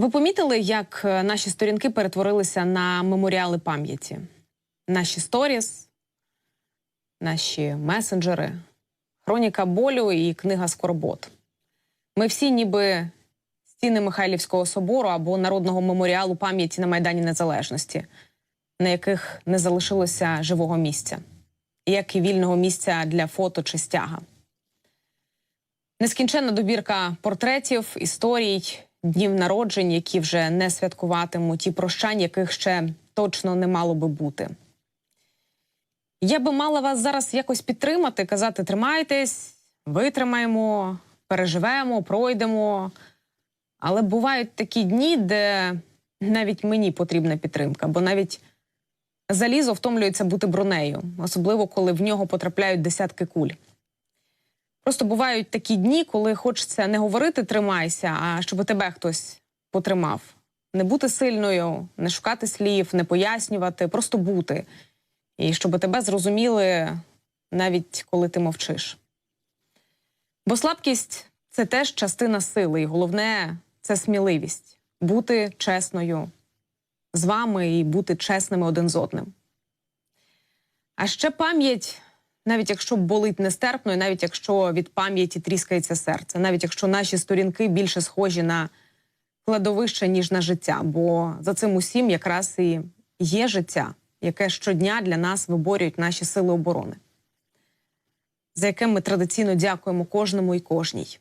Ви помітили, як е, наші сторінки перетворилися на меморіали пам'яті? Наші сторіс, наші месенджери, хроніка болю і книга Скорбот. Ми всі, ніби стіни Михайлівського собору або народного меморіалу пам'яті на Майдані Незалежності, на яких не залишилося живого місця, як і вільного місця для фото чи стяга. Нескінченна добірка портретів, історій, днів народжень, які вже не святкуватимуть, і прощань, яких ще точно не мало би бути. Я би мала вас зараз якось підтримати, казати: тримайтесь, витримаємо, переживемо, пройдемо. Але бувають такі дні, де навіть мені потрібна підтримка, бо навіть залізо втомлюється бути бронею, особливо коли в нього потрапляють десятки куль. Просто бувають такі дні, коли хочеться не говорити тримайся, а щоб тебе хтось потримав. Не бути сильною, не шукати слів, не пояснювати, просто бути. І щоб тебе зрозуміли навіть коли ти мовчиш. Бо слабкість це теж частина сили, і головне це сміливість бути чесною з вами і бути чесними один з одним. А ще пам'ять, навіть якщо болить нестерпно, і навіть якщо від пам'яті тріскається серце, навіть якщо наші сторінки більше схожі на кладовище, ніж на життя, бо за цим усім якраз і є життя, яке щодня для нас виборюють наші сили оборони, за яким ми традиційно дякуємо кожному і кожній.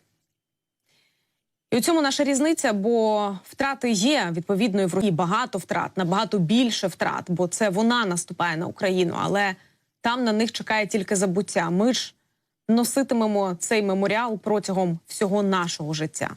І у цьому наша різниця, бо втрати є відповідно і в Росії багато втрат, набагато більше втрат, бо це вона наступає на Україну, але там на них чекає тільки забуття. Ми ж носитимемо цей меморіал протягом всього нашого життя.